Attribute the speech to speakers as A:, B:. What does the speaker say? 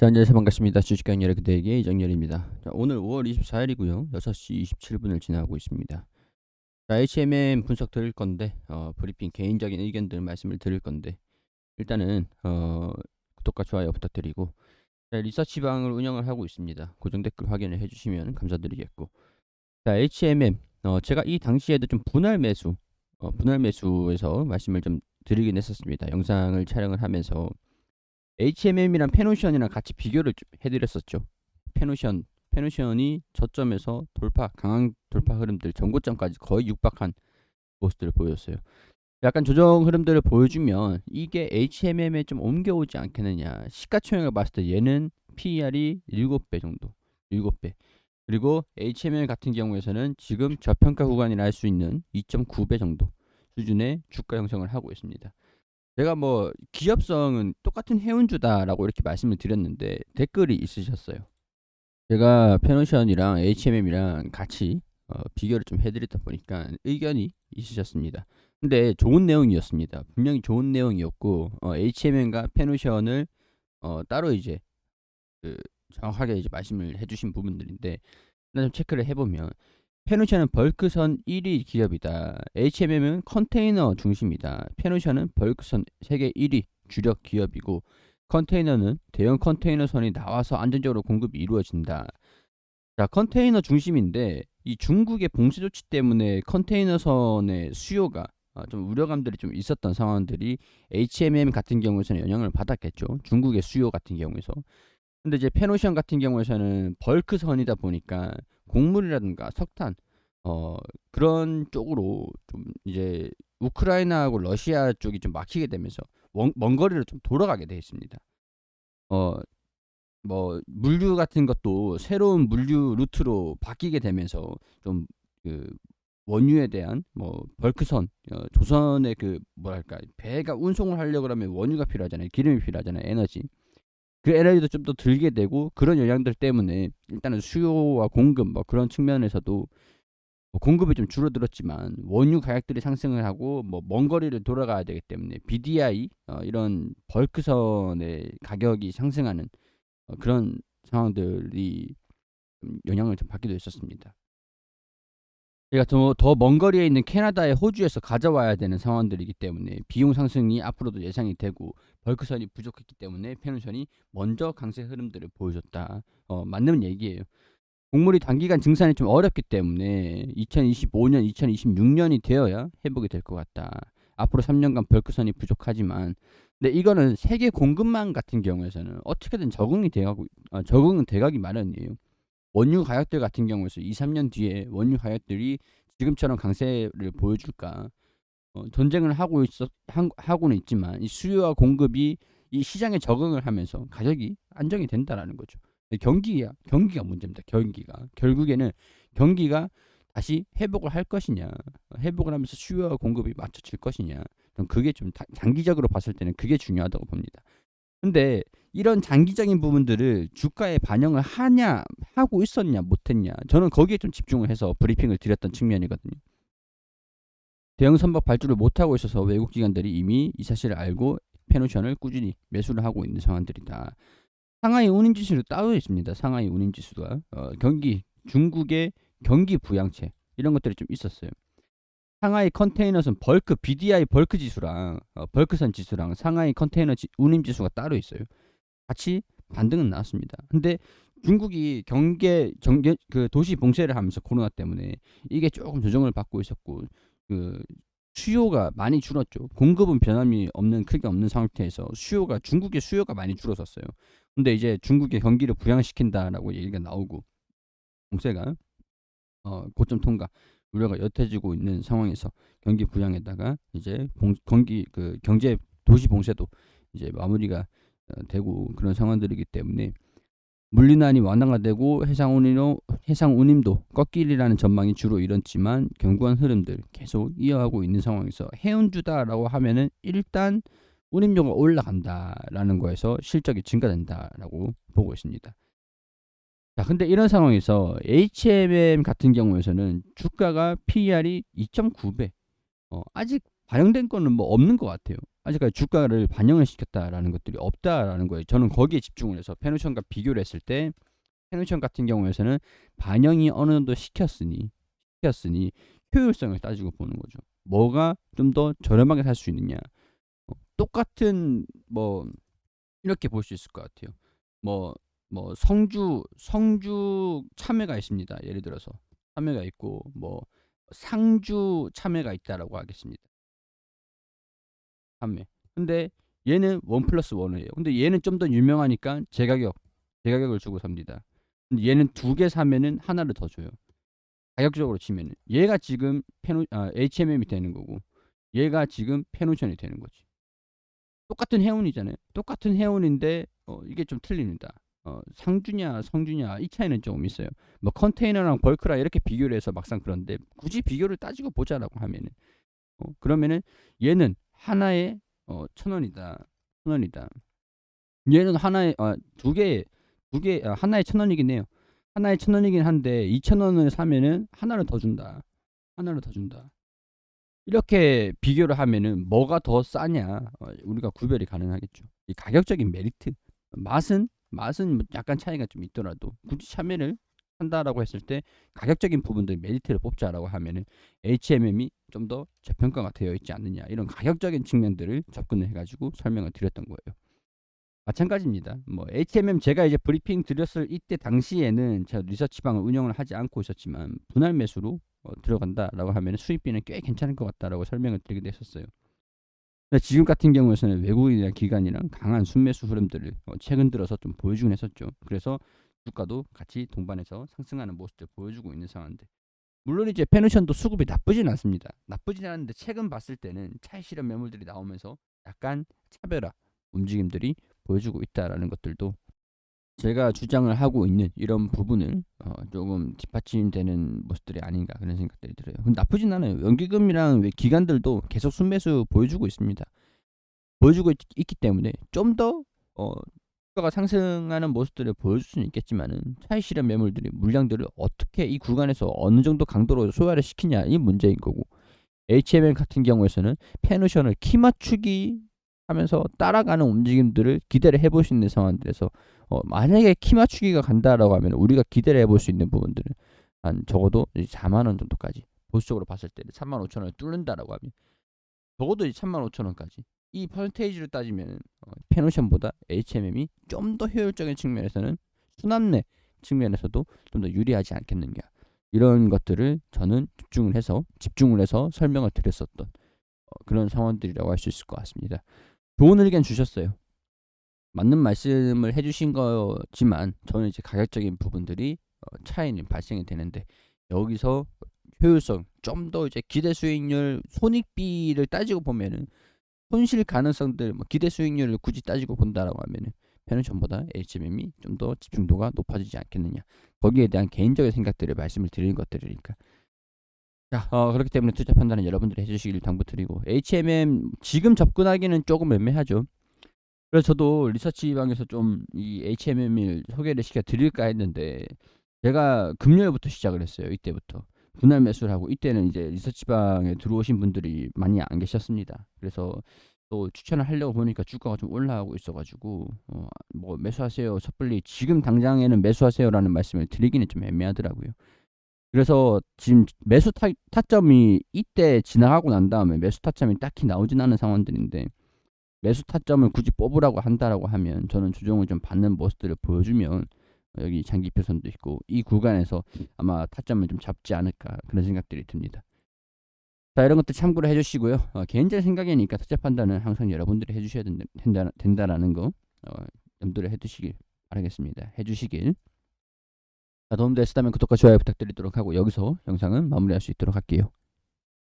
A: 자, 안녕하세요. 반갑습니다. 주식강렬의 그대에게 이정렬입니다. 자, 오늘 5월 24일이고요. 6시 27분을 지나고 있습니다. 자, HMM 분석 드릴 건데, 어, 브리핑 개인적인 의견들 말씀을 드릴 건데, 일단은, 어, 구독과 좋아요 부탁드리고, 자, 리서치방을 운영을 하고 있습니다. 고정 댓글 확인을 해주시면 감사드리겠고, 자, HMM, 어, 제가 이 당시에도 좀 분할 매수, 어, 분할 매수에서 말씀을 좀 드리긴 했었습니다. 영상을 촬영을 하면서, HMM이랑 페노션이랑 같이 비교를 좀 해드렸었죠. 페노션, 페노션이 저점에서 돌파, 강한 돌파 흐름들, 전고점까지 거의 육박한 모습들을 보였어요. 약간 조정 흐름들을 보여주면 이게 HMM에 좀 옮겨오지 않겠느냐. 시가총액을 봤을 때 얘는 PER이 7배 정도, 7배. 그리고 HMM 같은 경우에서는 지금 저평가 구간이라 할 수 있는 2.9배 정도 수준의 주가 형성을 하고 있습니다. 제가 뭐 기업성은 똑같은 해운주다라고 이렇게 말씀을 드렸는데 댓글이 있으셨어요. 제가 페노션이랑 HMM이랑 같이 어, 비교를 좀 해드리다 보니까 의견이 있으셨습니다. 근데 좋은 내용이었습니다. 분명히 좋은 내용이었고 어, HMM과 페노션을 어, 따로 이제 그 정확하게 이제 말씀을 해주신 부분들인데 하나 좀 체크를 해보면 페노션은 벌크선 1위 기업이다. HMM은 컨테이너 중심이다. 페노션은 벌크선 세계 1위 주력 기업이고 컨테이너는 대형 컨테이너선이 나와서 안전적으로 공급이 이루어진다. 자, 컨테이너 중심인데 이 중국의 봉쇄 조치 때문에 컨테이너선의 수요가 어, 좀 우려감들이 좀 있었던 상황들이 HMM 같은 경우에서는 영향을 받았겠죠. 중국의 수요 같은 경우에서. 근데 이제 페노션 같은 경우에서는 벌크선이다 보니까 곡물이라든가 석탄 어 그런 쪽으로 좀 이제 우크라이나하고 러시아 쪽이 좀 막히게 되면서 먼, 먼 거리를 좀 돌아가게 돼 있습니다. 어 뭐 물류 같은 것도 새로운 물류 루트로 바뀌게 되면서 좀 그 원유에 대한 뭐 벌크선 어, 조선의 그 뭐랄까 배가 운송을 하려고 하면 원유가 필요하잖아요. 기름이 필요하잖아요. 에너지 그 에너지도 좀 더 들게 되고 그런 영향들 때문에 일단은 수요와 공급 뭐 그런 측면에서도 뭐 공급이 좀 줄어들었지만 원유 가격들이 상승을 하고 뭐 먼 거리를 돌아가야 되기 때문에 BDI 어, 이런 벌크선의 가격이 상승하는 어, 그런 상황들이 좀 영향을 좀 받기도 했었습니다. 그러니까 더먼 거리에 있는 캐나다의 호주에서 가져와야 되는 상황들이기 때문에 비용 상승이 앞으로도 예상이 되고 벌크선이 부족했기 때문에 페노션이 먼저 강세 흐름들을 보여줬다. 어, 맞는 얘기예요. 곡물이 단기간 증산이 좀 어렵기 때문에 2025년, 2026년이 되어야 회복이 될 것 같다. 앞으로 3년간 벌크선이 부족하지만, 근데 이거는 세계 공급망 같은 경우에서는 어떻게든 적응이 돼가고 어, 적응은 돼가기 마련이에요. 원유 가격들 같은 경우에서 2, 3년 뒤에 원유 가격들이 지금처럼 강세를 보여줄까? 어, 전쟁을 하고 있어 하고는 있지만 이 수요와 공급이 이 시장에 적응을 하면서 가격이 안정이 된다라는 거죠. 경기야 경기가 문제입니다. 경기가 결국에는 경기가 다시 회복을 할 것이냐, 회복을 하면서 수요와 공급이 맞춰질 것이냐, 그게 좀 장기적으로 봤을 때는 그게 중요하다고 봅니다. 근데 이런 장기적인 부분들을 주가에 반영을 하냐, 하고 있었냐, 못했냐, 저는 거기에 좀 집중을 해서 브리핑을 드렸던 측면이거든요. 대형 선박 발주를 못하고 있어서 외국 기관들이 이미 이 사실을 알고 페노션을 꾸준히 매수를 하고 있는 상황들이다. 상하이 운임지수도 따로 있습니다. 상하이 운임지수가 어, 경기 중국의 경기 부양체 이런 것들이 좀 있었어요. 상하이 컨테이너선 벌크 BDI 벌크 지수랑 어, 벌크선 지수랑 상하이 컨테이너 지, 운임 지수가 따로 있어요. 같이 반등은 나왔습니다. 근데 중국이 경계 경계 그 도시 봉쇄를 하면서 코로나 때문에 이게 조금 조정을 받고 있었고 그 수요가 많이 줄었죠. 공급은 변함이 없는 크게 없는 상태에서 수요가 중국의 수요가 많이 줄어섰어요. 근데 이제 중국의 경기를 부양시킨다라고 얘기가 나오고 봉쇄가 어, 고점 통과 우려가 옅어지고 있는 상황에서 경기 부양에다가 이제 봉, 경기 그 경제 도시 봉쇄도 이제 마무리가 어, 되고 그런 상황들이기 때문에 물리난이 완화가 되고 해상 운임도 해상 운임도 꺾이리라는 전망이 주로 이렇지만 견고한 흐름들 계속 이어가고 있는 상황에서 해운주다라고 하면은 일단 운임료가 올라간다라는 거에서 실적이 증가된다라고 보고 있습니다. 자, 근데 이런 상황에서 HMM 같은 경우에서는 주가가 PER이 2.9배. 어, 아직 반영된 거는 뭐 없는 것 같아요. 아직까지 주가를 반영을 시켰다라는 것들이 없다라는 거예요. 저는 거기에 집중을 해서 페노션과 비교를 했을 때 페노션 같은 경우에서는 반영이 어느 정도 시켰으니 시켰으니 효율성을 따지고 보는 거죠. 뭐가 좀 더 저렴하게 살 수 있느냐. 어, 똑같은 뭐 이렇게 볼 수 있을 것 같아요. 뭐 뭐 성주 성주 참외가 있습니다. 예를 들어서 참외가 있고 뭐 상주 참외가 있다라고 하겠습니다. 참외. 근데 얘는 원 플러스 원이에요. 근데 얘는 좀 더 유명하니까 제 가격 제 가격을 주고 삽니다. 근데 얘는 두 개 사면은 하나를 더 줘요. 가격적으로 치면은 얘가 지금 페노 아, HMM이 되는 거고 얘가 지금 페노션이 되는 거지. 똑같은 해운이잖아요. 똑같은 해운인데 어, 이게 좀 틀립니다. 어, 상주냐 성주냐 이 차이는 조금 있어요. 뭐 컨테이너랑 벌크랑 이렇게 비교를 해서 막상 그런데 굳이 비교를 따지고 보자라고 하면은 어, 그러면은 얘는 하나에 어, 천 원이다. 천 원이다. 얘는 하나에 아, 두 개, 두 개, 아, 하나에 천 원이긴 해요. 하나에 천 원이긴 한데 이천 원을 사면은 하나를 더 준다. 하나를 더 준다. 이렇게 비교를 하면은 뭐가 더 싸냐 어, 우리가 구별이 가능하겠죠. 이 가격적인 메리트, 맛은 맛은 뭐 약간 차이가 좀 있더라도 굳이 참외를 한다라고 했을 때 가격적인 부분들 메리트를 뽑자라고 하면은 HMM이 좀 더 저평가가 되어 있지 않느냐 이런 가격적인 측면들을 접근을 해가지고 설명을 드렸던 거예요. 마찬가지입니다. 뭐 HMM 제가 이제 브리핑 드렸을 이때 당시에는 제가 리서치방을 운영을 하지 않고 있었지만 분할 매수로 어, 들어간다라고 하면 수익비는 꽤 괜찮을 것 같다라고 설명을 드리기도 했었어요. 근데 지금 같은 경우에는 외국인이나 기관이랑 강한 순매수 흐름들을 어, 최근 들어서 좀 보여주긴 했었죠. 그래서 주가도 같이 동반해서 상승하는 모습을 보여주고 있는 상황인데 물론 이제 페노션도 수급이 나쁘진 않습니다. 나쁘진 않은데 최근 봤을 때는 차익 실현 매물들이 나오면서 약간 차별화 움직임들이 보여주고 있다라는 것들도 제가 주장을 하고 있는 이런 부분을 어, 조금 뒷받침되는 모습들이 아닌가 그런 생각들이 들어요. 나쁘진 않아요. 연기금이랑 왜 기관들도 계속 순매수 보여주고 있습니다. 보여주고 있, 기 때문에 좀더 어, 주가가 상승하는 모습들을 보여줄 수는 있겠지만은 차익 실현 매물들이 물량들을 어떻게 이 구간에서 어느 정도 강도로 소화를 시키냐 이 문제인 거고 HMM 같은 경우에서는 페노션을 키 맞추기 하면서 따라가는 움직임들을 기대를 해볼 수 있는 상황들에서 어, 만약에 키 맞추기가 간다라고 하면 우리가 기대를 해볼 수 있는 부분들은 한 적어도 4만 원 정도까지 보수적으로 봤을 때는 3만 5천 원을 뚫는다라고 하면 적어도 3만 5천 원까지 이 퍼센테이지를 따지면 어, 페노션보다 HMM이 좀 더 효율적인 측면에서는 수납내 측면에서도 좀 더 유리하지 않겠느냐 이런 것들을 저는 집중을 해서 집중을 해서 설명을 드렸었던 어, 그런 상황들이라고 할 수 있을 것 같습니다. 좋은 의견 주셨어요. 맞는 말씀을 해주신 거지만 저는 이제 가격적인 부분들이 어, 차이는 발생이 되는데 여기서 효율성 좀 더 이제 기대 수익률 손익비를 따지고 보면은 손실 가능성들 뭐 기대 수익률을 굳이 따지고 본다라고 하면은 페노션보다 HMM이 좀 더 집중도가 높아지지 않겠느냐 거기에 대한 개인적인 생각들을 말씀을 드리는 것들이니까 자, 어, 그렇기 때문에 투자 판단은 여러분들이 해주시길 당부드리고 HMM 지금 접근하기는 조금 애매하죠. 그래서 저도 리서치 방에서 좀 이 HMM을 소개를 시켜 드릴까 했는데 제가 금요일부터 시작을 했어요. 이때부터 분할 매수를 하고 이때는 이제 리서치 방에 들어오신 분들이 많이 안 계셨습니다. 그래서 또 추천을 하려고 보니까 주가가 좀 올라가고 있어가지고 어, 뭐 매수하세요 섣불리 지금 당장에는 매수하세요라는 말씀을 드리기는 좀 애매하더라고요. 그래서 지금 매수 타, 타점이 이때 지나가고 난 다음에 매수 타점이 딱히 나오진 않은 상황들인데 매수 타점을 굳이 뽑으라고 한다라고 하면 저는 조정을 좀 받는 모습들을 보여주면 여기 장기 표선도 있고 이 구간에서 아마 타점을 좀 잡지 않을까 그런 생각들이 듭니다. 자 이런 것들 참고를 해주시고요. 어, 개인적인 생각이니까 투자 판단은 항상 여러분들이 해주셔야 된다, 된다라는 거 어, 염두를 해두시길 바라겠습니다. 해주시길 도움되셨다면 구독과 좋아요 부탁드리도록 하고 여기서 영상은 마무리할 수 있도록 할게요.